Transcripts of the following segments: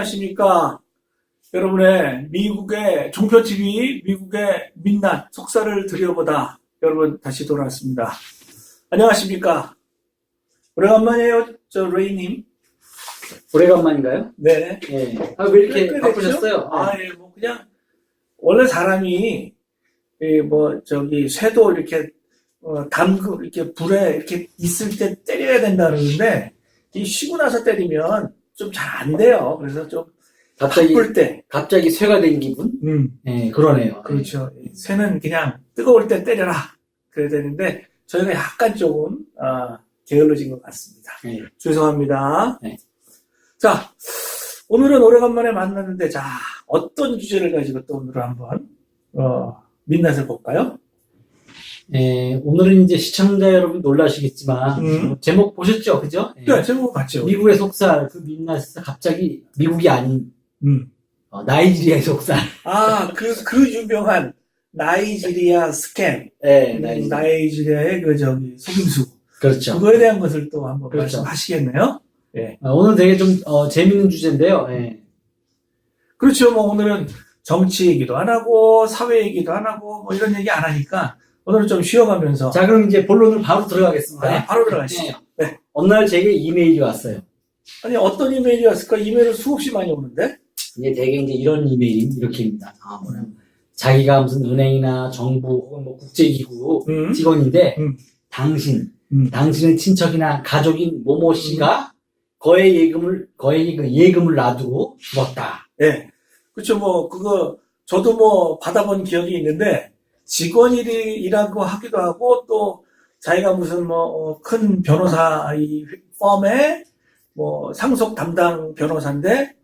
안녕하십니까. 여러분의 미국의 종편TV, 미국의 민낯 속사를 들여보다 여러분 다시 돌아왔습니다. 안녕하십니까. 오래간만이에요, 저 레이님. 오래간만인가요? 네. 예. 아, 왜 이렇게 꽤 됐죠? 바쁘셨어요? 아, 예, 뭐 그냥 원래 사람이 이 뭐 저기 쇠도 이렇게 어, 담그 이렇게 불에 이렇게 있을 때 때려야 된다 그러는데 이 쉬고 나서 때리면 좀 잘 안 돼요. 그래서 좀 갑자기, 바쁠 때. 갑자기 쇠가 된 기분? 음, 예, 그러네요. 그렇죠. 이 쇠는 그냥 뜨거울 때 때려라. 그래야 되는데 저희가 약간 조금 아, 게을러진 것 같습니다. 예. 죄송합니다. 네. 자, 오늘은 오래간만에 만났는데, 자, 어떤 주제를 가지고 또 오늘 한번, 어, 민낯을 볼까요? 예, 오늘은 이제 시청자 여러분 놀라시겠지만, 음. 제목 보셨죠? 그죠? 예. 네, 제목 봤죠? 미국의 속살, 그 민낯에서 갑자기 미국이 아닌, 음. 어, 나이지리아의 속살. 아, 그, 그 유명한 나이지리아 스캔. 예, 음, 나이지리아. 나이지리아의 그, 저기, 속임수. 그렇죠. 그거에 대한 것을 또 한번 그렇죠. 말씀하시겠네요? 예. 어, 오늘 되게 좀, 어, 재밌는 주제인데요. 예. 그렇죠. 뭐 오늘은 정치 얘기도 안 하고, 사회 얘기도 안 하고, 뭐 이런 얘기 안 하니까, 오늘은 좀 쉬어가면서. 자, 그럼 이제 본론으로 바로 들어가겠습니다. 아, 바로 들어가시죠. 예. 어느 날 제게 이메일이 왔어요. 아니, 어떤 이메일이 왔을까? 이메일을 수없이 많이 오는데? 이제 대개 이제 이런 이메일이 이렇게입니다. 아, 뭐냐면 자기가 무슨 은행이나 정부 혹은 뭐 국제기구 음. 직원인데 음. 당신, 음. 당신의 친척이나 가족인 모모 씨가 거액 예금을 거액의 그 예금을 놔두고 죽었다. 예. 그렇죠. 뭐, 그거, 저도 뭐, 받아본 기억이 있는데, 직원이라고 하기도 하고, 또, 자기가 무슨 뭐, 어, 큰 변호사, 이, 펌의, 뭐, 상속 담당 변호사인데,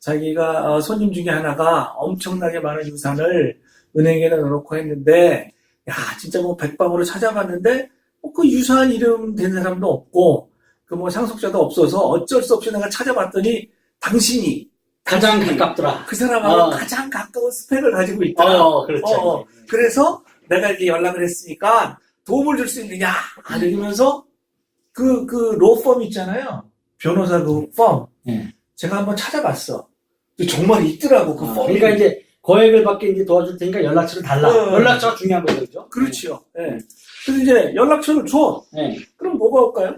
자기가, 어, 손님 중에 하나가 엄청나게 많은 유산을 은행에 넣어놓고 했는데, 야, 진짜 뭐, 백방으로 찾아봤는데, 뭐, 그 유산 이름 된 사람도 없고, 그 뭐, 상속자도 없어서 어쩔 수 없이 내가 찾아봤더니, 당신이, 가장 가깝더라. 그 사람하고 어. 가장 가까운 스펙을 가지고 있다. 어, 그렇죠. 어, 어. 그래서 내가 이렇게 연락을 했으니까 도움을 줄 수 있느냐? 아, 이러면서 그, 그 로펌 있잖아요. 변호사 그 펌. 예. 제가 한번 찾아봤어. 정말 있더라고, 그 아, 펌이. 그러니까 이제 거액을 받게 이제 도와줄 테니까 연락처를 달라. 어. 연락처가 중요한 거죠, 그죠? 그렇지요. 예. 그래서 이제 연락처를 줘. 예. 그럼 뭐가 올까요?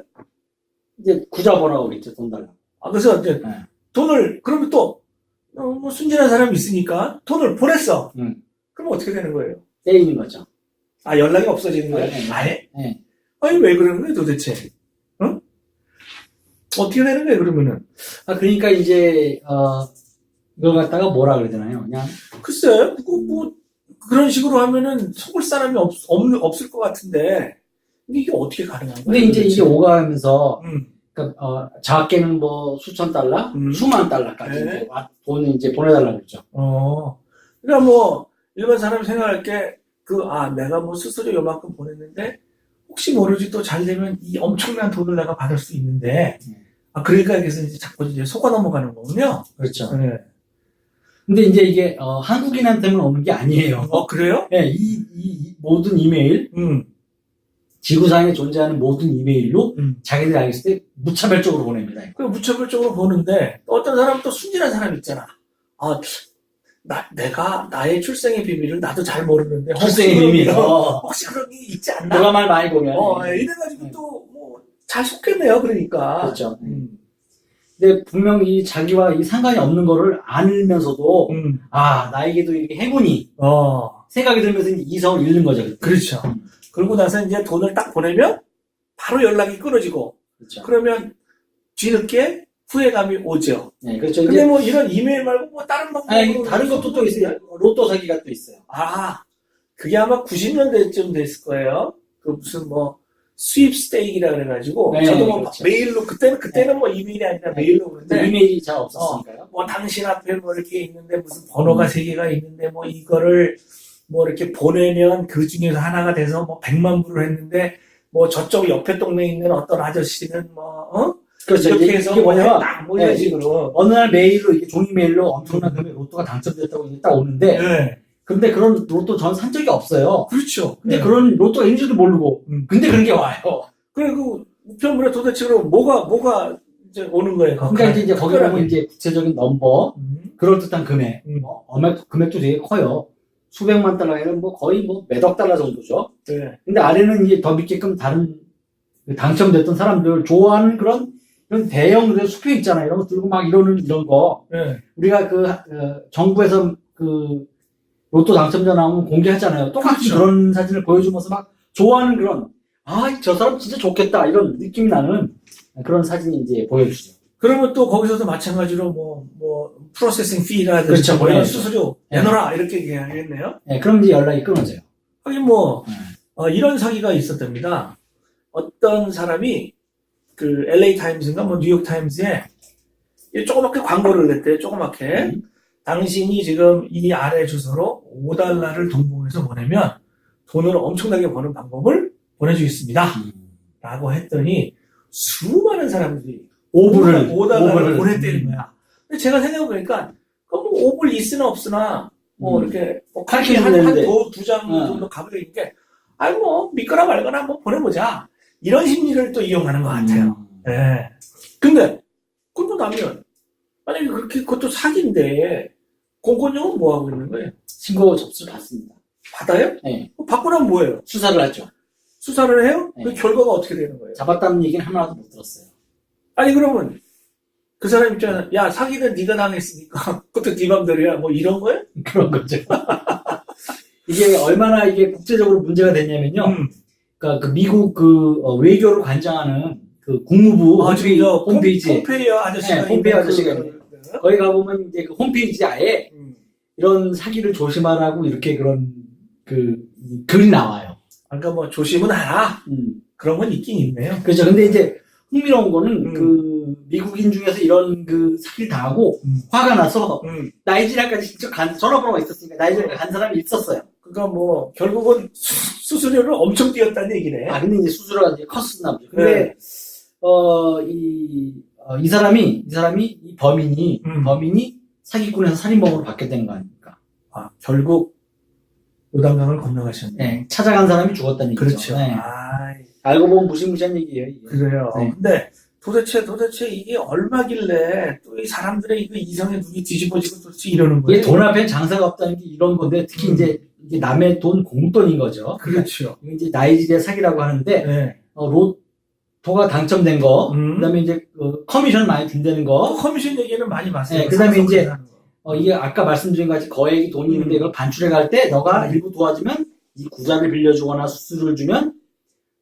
이제 구자보라고 그랬죠, 돈 달라. 아, 그래서 이제 네. 돈을, 그러면 또, 어, 뭐 순진한 사람이 있으니까 돈을 보냈어. 음. 그럼 어떻게 되는 거예요? 떼이는 거죠. 아, 연락이 없어지는 거예요? 네. 아예? 예. 아니, 왜 그러는 거예요, 도대체? 응? 어떻게 되는 거예요, 그러면은? 아, 그러니까 이제, 어, 이걸 갖다가 뭐라 되나요? 그냥, 글쎄, 뭐, 뭐, 그런 식으로 하면은 속을 사람이 없, 없, 없을 것 같은데, 이게 어떻게 가능한 거예요? 근데 이제 이게 도대체? 오가면서, 음, 그러니까, 어, 작게는 뭐 수천 달러, 음. 수만 달러까지 네. 이제 와- 돈을 이제 보내달라고 그랬죠. 어. 그러니까 뭐, 일반 사람이 생각할 게, 그, 아, 내가 뭐 스스로 요만큼 보냈는데, 혹시 모르지 또 잘 되면 이 엄청난 돈을 내가 받을 수 있는데, 네. 아, 그러니까 여기서 이제 자꾸 이제 속아 넘어가는 거군요. 그렇죠. 네. 근데 이제 이게, 어, 한국인한테만 오는 게 아니에요. 어, 그래요? 예, 이, 이, 이 모든 이메일, 음, 지구상에 존재하는 모든 이메일로 음. 자기들이 알겠을 때 무차별적으로 보냅니다. 그 무차별적으로 보는데 또 어떤 사람은 또 순진한 사람 있잖아. 아, 나 내가 나의 출생의 비밀을 나도 잘 모르는데 출생의 비밀. 어, 혹시 그런 게 있지 않나? 누가 말 많이 보면. 어, 예. 이래가지고 네. 또뭐잘 속겠네요. 그러니까. 그렇죠. 음, 근데 분명히 자기와 이 상관이 없는 거를 알면서도, 음, 아, 나에게도 이렇게 행운이 어, 생각이 들면서 이성을 잃는 거죠. 그렇죠. 그러고 나서 이제 돈을 딱 보내면 바로 연락이 끊어지고 그렇죠. 그러면 뒤늦게 후회감이 오죠. 네, 그렇죠. 근데 이제, 뭐 이런 이메일 말고 뭐 다른 방법으로 다른 것도 또 있어요. 로또 사기가 또 있어요. 아, 그게 아마 90년대쯤 됐을 거예요. 그 무슨 뭐 스윕스테이크라 그래가지고 네, 저도 뭐 그렇죠. 메일로 그때는 그때는 뭐 이메일이 아니라 메일로 오는데 이메일이 잘 없었으니까요. 뭐 당신 앞에 뭐 이렇게 있는데 무슨 번호가 음. 세 개가 있는데 뭐 이거를 뭐 이렇게 보내면 그 중에서 하나가 돼서 뭐 100만 불을 했는데 뭐 저쪽 옆에 동네에 있는 어떤 아저씨는 뭐 어? 그렇죠. 이렇게 이게, 해서 이게 뭐 뭐냐면, 했다 뭐 이런 네. 식으로 어느 날 메일로, 이게 종이 메일로 엄청난 금액 로또가 당첨됐다고 이게 딱 오는데, 네. 근데 그런 로또 전 산 적이 없어요. 그렇죠. 근데 네. 그런 로또가 있는지도 모르고, 음. 근데 그런 게 와요. 그리고 우편물에 도대체 그럼 뭐가 뭐가 이제 오는 거예요. 그러니까 이제, 이제 거기. 보면 이제 구체적인 넘버, 음. 그럴듯한 금액, 음. 뭐, 금액, 금액도 되게 커요. 수백만 달러에는 뭐 거의 뭐 몇억 달러 정도죠. 네. 근데 아래는 이제 더 믿게끔 다른 그 당첨됐던 사람들 좋아하는 그런 이런 대형 그 수표 있잖아요. 이런 거 들고 막 이러는 이런 거. 네. 우리가 그 어, 정부에서 그 로또 당첨자 나오면 공개하잖아요. 똑같이 그렇죠. 그런 사진을 보여주면서 막 좋아하는 그런 아 저 사람 진짜 좋겠다 이런 느낌이 나는 그런 사진이 이제 보여주죠. 그러면 또 거기서도 마찬가지로 뭐, 뭐, 프로세싱 피라든지 그렇죠. 뭐 이런 네. 수수료 네. 내놓으라 이렇게 얘기하겠네요. 네, 그럼 이제 연락이 끊어져요. 하긴 뭐, 네. 어, 이런 사기가 있었답니다. 어떤 사람이 그 LA 타임즈인가 뭐 뉴욕 타임즈에 조그맣게 광고를 냈대요. 조그맣게. 음. 당신이 지금 이 아래 주소로 5달러를 동봉해서 보내면 돈을 엄청나게 버는 방법을 보내주겠습니다. 음. 라고 했더니 수많은 사람들이 오불을 5달러를 보냈다는 음. 거야. 근데 제가 생각해보니까 그럼 뭐 5불 있으나 없으나 뭐 음. 이렇게 뭐 되는데. 한두장 어. 정도 가보니까 아니 뭐 믿거나 말거나 한번 보내보자 이런 심리를 또 이용하는 것 같아요. 음. 예. 근데 끊고 나면 만약에 그렇게 그것도 사기인데 공권력은 뭐 하고 있는 거예요? 신고 접수를 받습니다. 받아요? 네. 받고 나면 뭐예요? 수사를 하죠. 수사를 해요? 그 네. 결과가 어떻게 되는 거예요? 잡았다는 얘기는 하나도 못 들었어요. 아니 그러면 그 사람 입장에는 야 사기는 네가 당했으니까 그것도 네 맘대로야 뭐 이런 거예요? 그런 거죠. 이게 얼마나 이게 국제적으로 문제가 됐냐면요. 음. 그러니까 그 미국 그 어, 외교를 관장하는 그 국무부 아, 저 홈페이지 폼페이어 아저씨가 네, 폼페이어 아저씨가 그- 있는 거기 가보면 이제 그 홈페이지 아예 음. 이런 사기를 조심하라고 이렇게 그런 그 글이 나와요. 그러니까 뭐 조심은 하라 음. 그런 건 있긴 있네요. 그렇죠. 근데 이제 흥미로운 거는 음. 그 미국인 중에서 이런 그 사기를 당하고 음. 화가 나서 음. 나이지리아까지 직접 간 전화번호가 있었으니까 나이지리아 간 사람이 있었어요. 그러니까 뭐 결국은 수, 수료를 엄청 뛰었다는 얘기네. 아 근데 이제 수수료가 이제 컸었나 보죠. 근데 네. 어이 어, 이 사람이 이 사람이 이 범인이 음. 범인이 사기꾼에서 살인범으로 바뀌었다는 거 아닙니까? 아, 결국 요단강을 건너가셨네. 네, 찾아간 사람이 죽었다는 얘기죠. 그렇죠. 네. 아, 알고 보면 무시무시한 얘기예요. 이게. 그래요. 네. 근데 도대체 도대체 이게 얼마길래 또 이 사람들의 이거 이성의 눈이 뒤집어지고 도대체 이러는 거예요? 이게 돈 앞엔 장사가 없다는 게 이런 건데 특히 음. 이제 이게 남의 돈 공돈인 거죠. 그렇죠. 이게 이제 나이지리아 사기라고 하는데 네. 어, 로또가 당첨된 거, 음. 그다음에 이제 그 커미션 많이 든다는 거, 어, 커미션 얘기는 많이 봤어요. 네, 그다음에 이제. 어, 이게 아까 말씀드린 같이 거액이 돈이 있는데 음. 이걸 반출해 갈 때 너가 일부 도와주면 이 구자를 빌려주거나 수수료를 주면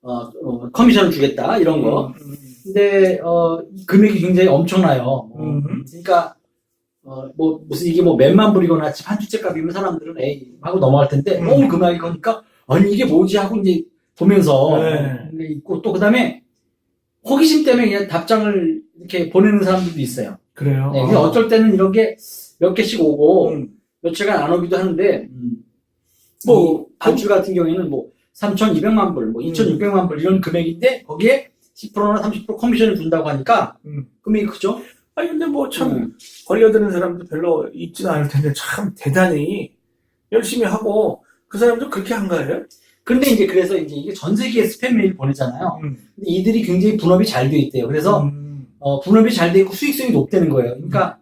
어, 어, 커미션을 주겠다 이런 거. 음, 근데 어, 이 금액이 굉장히 엄청나요. 어, 음. 그러니까 어, 뭐 무슨 이게 뭐 몇만 불이거나 집 한 주째 값이면 사람들은 에이 하고 넘어갈 텐데 음. 너무 금액이 커니까 아니 이게 뭐지 하고 이제 보면서 네. 있고 또 그다음에 호기심 때문에 그냥 답장을 이렇게 보내는 사람들도 있어요. 그래요. 네, 근데 어쩔 때는 이런 게 몇 개씩 오고 음. 며칠간 안 오기도 하는데 뭐, 뭐 반출 같은 경우에는 뭐 3,200만 불, 뭐 2,600만 불 이런 금액인데 거기에 10%나 30% 커미션을 준다고 하니까 음. 금액이 크죠. 아니 근데 뭐참 음. 걸려드는 사람도 별로 있지는 않을 텐데 참 대단히 열심히 하고 그 사람도 그렇게 한 거예요? 근데 이제 그래서 이제 이게 전 세계에 스팸 메일 보내잖아요. 음. 근데 이들이 굉장히 분업이 잘 돼 있대요. 그래서 음. 어, 분업이 잘 돼 있고 수익성이 높다는 거예요. 그러니까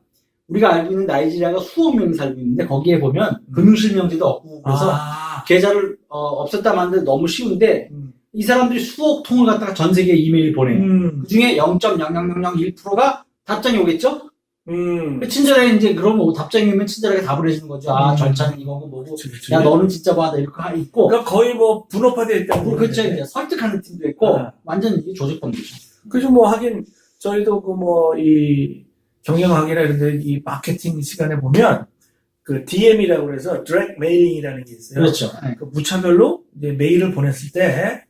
우리가 알고 있는 나이지리아가 수억 명이 살고 있는데 거기에 보면 음. 금융실명제도 없고 그래서 아. 계좌를 어, 없앴다 만드는 너무 쉬운데 음. 이 사람들이 수억 통을 갖다가 전 세계에 이메일 보내요. 음. 그 중에 0.0001%가 답장이 오겠죠? 음. 친절하게 이제 그러면 답장이 오면 친절하게 답을 해주는 거죠. 아 음. 절차는 이거고 뭐고 그치, 그치. 야 너는 진짜 뭐하다 이렇게 하- 있고 그러니까 거의 뭐 분업화되어 있다고 뭐 그렇죠. 이제 설득하는 팀도 있고 아. 완전 이게 조직범이죠. 그죠 뭐 하긴 저희도 그 뭐 이 경영학이나 이런 데 이 마케팅 시간에 보면 그 DM이라고 그래서 디렉트 메일링이라는 게 있어요. 그렇죠. 네. 그 무차별로 이제 메일을 보냈을 때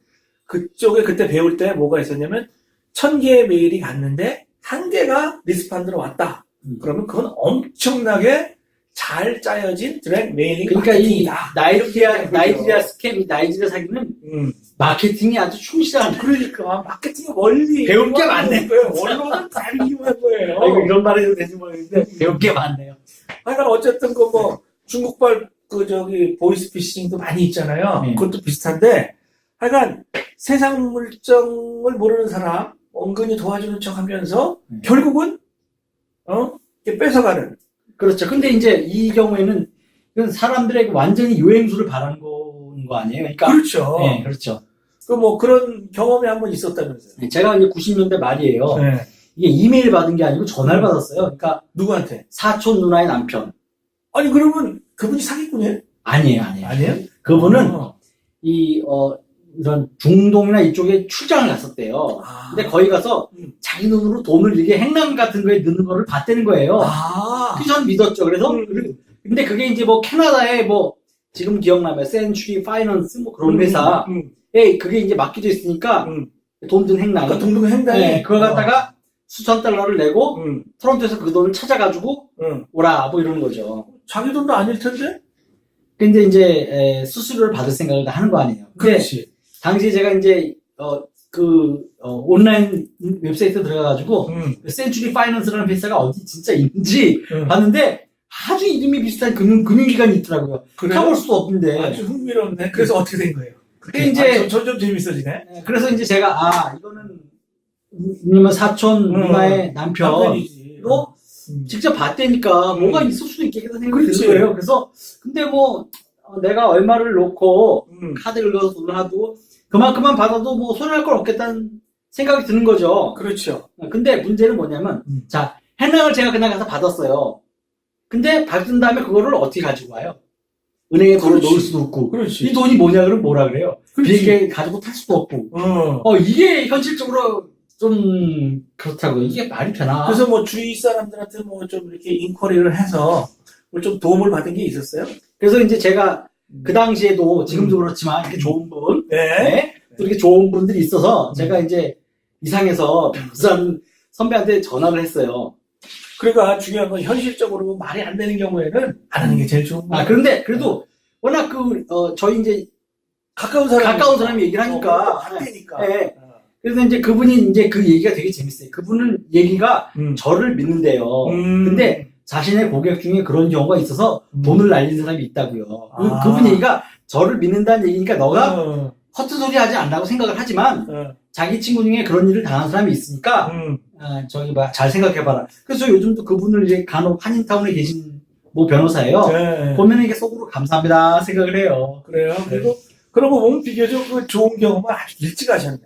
그쪽에 그때 배울 때 뭐가 있었냐면 천 개의 메일이 갔는데 한 개가 리스판드로 왔다. 음. 그러면 그건 엄청나게 잘 짜여진 디렉트 메일링 그러니까 이 마케팅이다. 나이지리아 나이지리아 스캠 이 나이지리아 사기는 음. 마케팅이 아주 충실한. 그러니까 마케팅의 원리 배울 게 많네. 거예요. 원로는 잘 이용한 거예요. 아, 이거 이런 말 해도 되지 모르겠는데 배울 게 많네요. 하여간 어쨌든 그 뭐 중국발 그 저기 보이스피싱도 많이 있잖아요. 네. 그것도 비슷한데 하여간 세상 물정을 모르는 사람 은근히 도와주는 척 하면서 네. 결국은 어? 이렇게 뺏어가는 그렇죠. 근데 이제 이 경우에는 이건 사람들에게 완전히 요행수를 바라는 거는 거 아니에요? 그러니까 그렇죠. 네, 그렇죠. 그 뭐 그런 경험이 한 번 있었다면서요. 제가 이제 90년대 말이에요. 네. 이게 이메일 받은 게 아니고 전화를 받았어요. 그러니까 누구한테? 사촌 누나의 남편. 아니 그러면 그분이 사기꾼이에요? 아니에요, 아니에요. 아니에요? 그분은 어. 이, 어, 이런 중동이나 이쪽에 출장을 갔었대요. 아. 근데 거기 가서 음. 자기 눈으로 돈을 이게 행랑 같은 거에 넣는 거를 봤다는 거예요. 아. 그전 믿었죠. 그래서, 음. 근데 그게 이제 뭐 캐나다에 뭐, 지금 기억나면 센츄리 파이낸스 뭐 그런 회사에 음, 그게 이제 맡겨져 있으니까 음. 돈든 행랑. 그러니까 동동 행당이 네, 그걸 갖다가 수천 달러를 내고 음, 토론토에서 그 돈을 찾아가지고 음. 오라 뭐 이러는 거죠. 자기 돈도 아닐 텐데? 근데 이제 에, 수수료를 받을 생각을 하는 거 아니에요. 그렇지. 당시에 제가 이제 어, 그 어, 온라인 웹사이트 들어가가지고 음, 센츄리 파이낸스라는 회사가 어디 진짜 있는지 음. 봤는데 아주 이름이 비슷한 금융 금융기관이 있더라고요. 그래요? 가볼 수도 없는데. 아주 흥미로운데. 그래서 어떻게 된 거예요? 그게 이제- 점점 재밌어지네. 에, 그래서 이제 제가 아 이거는 왜냐면 사촌 음. 누나의 남편으로 남편이지. 음. 직접 봤다니까 음. 뭐가 있을 수도 있겠다 생각이. 드는 거예요. 그래서 근데 뭐 어, 내가 얼마를 넣고 음, 카드를 넣어서 돈을 하고 그만큼만 받아도 뭐 손해할 건 없겠다는 생각이 드는 거죠. 그렇죠. 근데 문제는 뭐냐면 음. 자 해낭을 제가 그냥 가서 받았어요. 근데 받은 다음에 그거를 어떻게 가지고 와요? 은행에 돈을 그렇지. 넣을 수도 없고 그렇지. 이 돈이 뭐냐 그러면 뭐라 그래요? 비행기 가지고 탈 수도 없고 어. 어 이게 현실적으로 좀 그렇다고 이게 말이 되나? 그래서 뭐 주위 사람들한테 뭐 좀 이렇게 인쿼리를 해서 뭐좀 도움을 받은 게 있었어요? 그래서 이제 제가 그 당시에도 지금도 그렇지만 이렇게 좋은 분, 네. 네. 또 이렇게 좋은 분들이 있어서 음. 제가 이제 이상해서 변호사 선배한테 전화를 했어요. 그러니까 중요한 건 현실적으로 말이 안 되는 경우에는 안 하는 게 제일 좋은 거예요. 아 그런데 그래도 워낙 그 어, 저희 이제 가까운 사람 가까운 사람이 얘기를 하니까. 안 되니까. 네. 어. 그래서 이제 그분이 이제 그 얘기가 되게 재밌어요. 그분은 얘기가 음. 저를 믿는데요. 음. 근데 자신의 고객 중에 그런 경우가 있어서 음. 돈을 날린 사람이 있다고요. 그- 아. 그분 얘기가 저를 믿는다는 얘기니까 너가 어, 헛소리 하지 않라고 생각을 하지만 어, 자기 친구 중에 그런 일을 당한 사람이 있으니까 음. 아, 저기 봐, 잘 생각해봐라. 그래서 요즘도 그분을 이제 간혹 한인타운에 계신 모 변호사예요. 네. 보면 이게 속으로 감사합니다 생각을 해요. 그래요. 그리고 그런 거 보면 비교적 그 좋은 경험을 아주 일찍 하셨네.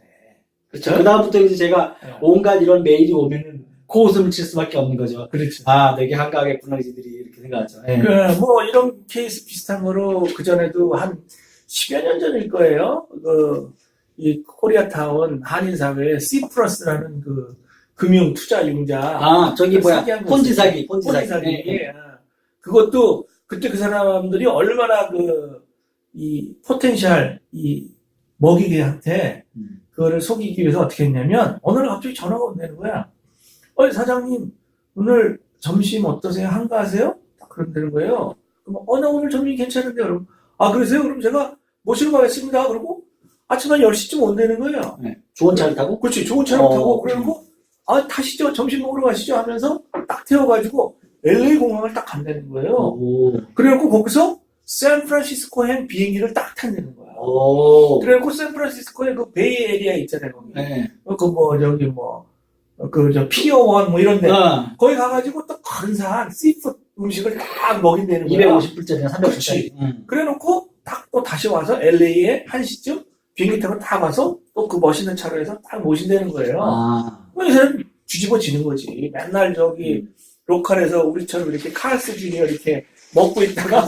그렇죠? 그 다음부터 이제 제가 네. 온갖 이런 메일이 오면은 코웃음을 칠 수밖에 없는 거죠. 그렇죠. 아, 되게 한가하겠구나, 이들이 이렇게 생각하죠. 예. 그, 뭐, 이런 케이스 비슷한 거로 그전에도 한 10여 년 전일 거예요. 그, 이 코리아타운 한인사회에 C+라는 그 금융 투자 융자. 아, 저기 뭐야, 폰지. 사기, 폰지 사기. 예, 예. 그것도 그때 그 사람들이 얼마나 그, 이 포텐셜, 이 먹이개한테 음. 그거를 속이기 위해서 어떻게 했냐면 어느 날 갑자기 전화가 온다는 거야. 어이 사장님 오늘 점심 어떠세요? 한가하세요? 딱 그런다는 거예요. 그럼 어나 오늘 점심 괜찮은데 그럼 아 그러세요? 그럼 제가 모시러 가겠습니다. 그러고 아침 한 10시쯤 온다는 거예요. 예. 좋은 차를 타고? 그렇지 좋은 차를 어. 타고 그러고 아 타시죠 점심 먹으러 가시죠 하면서 딱 태워가지고 LA 공항을 딱 간다는 거예요. 오. 그래갖고 거기서 샌프란시스코행 비행기를 딱 탄다는 거야. 오. 그래갖고 샌프란시스코에 그 베이 에리아 있잖아요 거기. 예. 그뭐 저기 뭐 그저 피어 원 뭐 이런데 어, 거기 가가지고 또 근사한 씨푸드 음식을 딱 먹인다는 거야. 250불짜리나 300불짜리. 그렇지. 그래놓고 딱 또 다시 와서 LA에 한 시쯤 비행기 타고 딱 와서 또 그 멋있는 차로 해서 딱 모신다는 거예요. 아. 사람 뒤집어지는 거지. 맨날 저기 로컬에서 우리처럼 이렇게 칼스 주니어 이렇게 먹고 있다가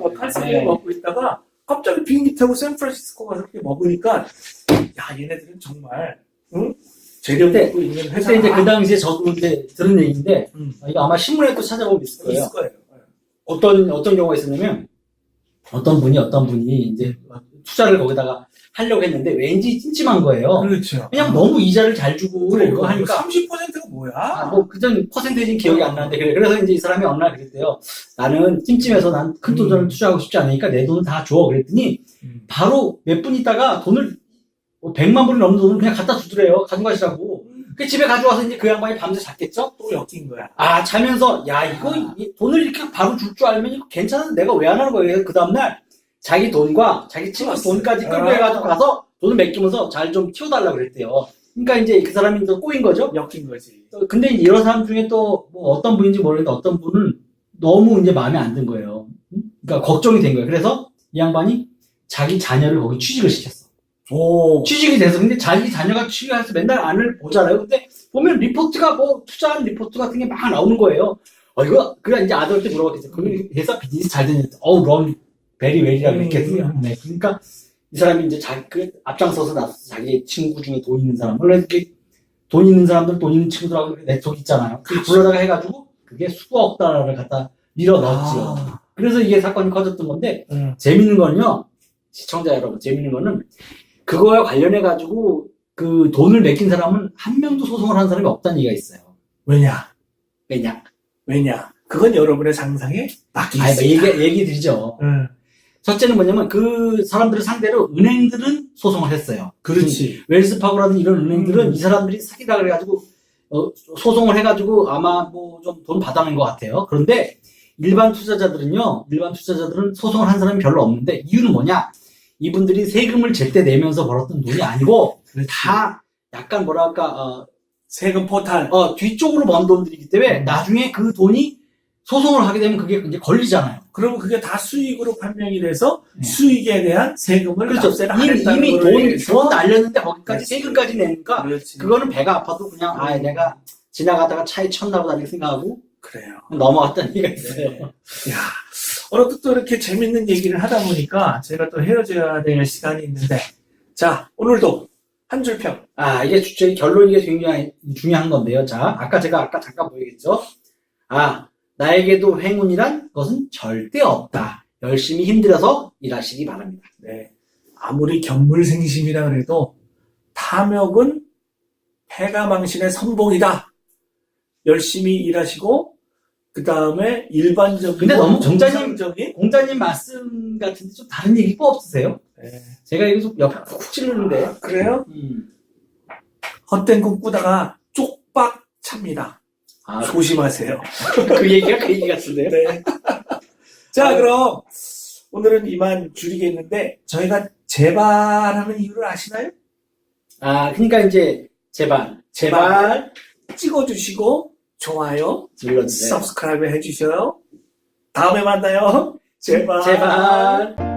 어, 칼스 주니어 네. 먹고 있다가 갑자기 비행기 타고 샌프란시스코 가서 그렇게 먹으니까 야 얘네들은 정말 응? 재력 그때- 있는 회사 그때 이제 그 당시에 저도 이제 들은 얘기인데, 음. 어, 이거 아마 신문에도 찾아보면 있을 거예요. 있을 거예요. 어떤, 어떤 경우가 있었냐면, 어떤 분이 어떤 분이 이제 투자를 거기다가 하려고 했는데 왠지 찜찜한 거예요. 그렇죠. 그냥 너무 이자를 잘 주고 그래, 그거 하니까 30%가 뭐야? 아, 뭐 그전 퍼센테이지는 기억이 안 나는데 그래. 그래서 이제 이 사람이 어느 날 그랬대요. 나는 찜찜해서 난큰 음. 돈을 투자하고 싶지 않으니까 내 돈 다 줘. 그랬더니 음. 바로 몇 분 있다가 돈을 뭐 100만 불이 넘는 돈을 그냥 갖다 주더래요. 가져가시라고. 그 집에 가져와서 이제 그 양반이 밤새 잤겠죠? 또 엮인 거야. 아 자면서 야 이거 아. 이- 돈을 이렇게 바로 줄 줄 알면 이거 괜찮은데 내가 왜 안 하는 거예요? 그 다음날 자기 돈과 자기 친구. 돈까지 끌고 아. 해가지고 가서 돈을 맡기면서 잘 좀 키워달라고 그랬대요. 그러니까 이제 그 사람이 또 꼬인 거죠. 엮인 거지. 또 근데 이런 사람 중에 또 뭐 어떤 분인지 모르겠는데 어떤 분은 너무 이제 마음에 안 든 거예요. 응? 그러니까 걱정이 된 거예요. 그래서 이 양반이 자기 자녀를 거기 취직을 시켰어. 오. 취직이 돼서 근데 자기 자녀가 취직해서 맨날 안을 보잖아요. 근데 보면 리포트가 뭐 투자한 리포트 같은 게 막 나오는 거예요. 어 이거 그래 이제 아들한테 물어봤겠죠. 그 회사 비즈니스 잘 되는데 어우 런 베리 웰이라 음. 그랬겠어요. 네. 그러니까 이 사람이 이제 자기 그 앞장서서 나서서 자기 친구 중에 돈 있는 사람 원래 이렇게 돈 있는 사람들 돈 있는 친구들하고 네트워크 있잖아요. 그 그렇지. 불러다가 해가지고 그게 수억 달러를 갖다 밀어 넣었지요. 아. 그래서 이게 사건이 커졌던 건데 음. 재밌는 거는요, 시청자 여러분, 재밌는 거는 그거와 관련해 가지고 그 돈을 맡긴 사람은 한 명도 소송을 한 사람이 없다는 얘기가 있어요. 왜냐? 왜냐? 왜냐? 그건 여러분의 상상에 아, 맡기겠습니다. 얘기, 얘기 드리죠. 응. 첫째는 뭐냐면 그 사람들을 상대로 은행들은 소송을 했어요. 그렇지. 웰스파고라든 이런 은행들은 음. 이 사람들이 사기다 그래가지고 어, 소송을 해가지고 아마 뭐 좀 돈 받아낸 것 같아요. 그런데 일반 투자자들은요, 일반 투자자들은 소송을 한 사람이 별로 없는데 이유는 뭐냐? 이분들이 세금을 제때 내면서 벌었던 돈이 아니고. 다 약간 뭐랄까 어, 세금 포탈. 어, 뒤쪽으로 번 돈들이기 때문에 음. 나중에 그 돈이 소송을 하게 되면 그게 이제 걸리잖아요. 그러면 그게 다 수익으로 판명이 돼서 네. 수익에 대한 세금을 그렇죠. 이미, 이미 돈, 돈 날렸는데 거기까지 그렇지. 세금까지 내니까 그렇지. 그거는 배가 아파도 그냥 아 음. 내가 지나가다가 차에 쳤나 보다 이렇게 생각하고 그래요. 넘어갔다는 얘기가 있어요. 네. 야, 오늘도 또 이렇게 재밌는 얘기를 하다 보니까 제가 또 헤어져야 될 시간이 있는데, 자, 오늘도 한 줄 평. 아 이게 주제 결론 이 게 굉장히 중요한 건데요. 자 아까 제가 아까 잠깐 보이겠죠? 아 나에게도 행운이란 것은 절대 없다. 열심히 힘들어서 일하시기 바랍니다. 네. 아무리 견물생심이라 그래도 탐욕은 패가망신의 선봉이다. 열심히 일하시고, 그 다음에 일반적인, 근데 너무 공자님- 공자님 말씀 같은데 좀 다른 얘기 또 없으세요? 네. 제가 이거 좀 옆에 쿡 찌르는데. 그래요? 음. 헛된 꿈 꾸다가 쪽박 찹니다. 아, 조심하세요. 그 얘기가 그 얘기 같은데요? 네. 자, 그럼 오늘은 이만 줄이겠는데 저희가 재발하는 이유를 아시나요? 아, 그러니까 이제 제발, 제발 찍어주시고 좋아요, 눌러주세요. subscribe 해주셔요. 다음에 만나요. 제발. 제발.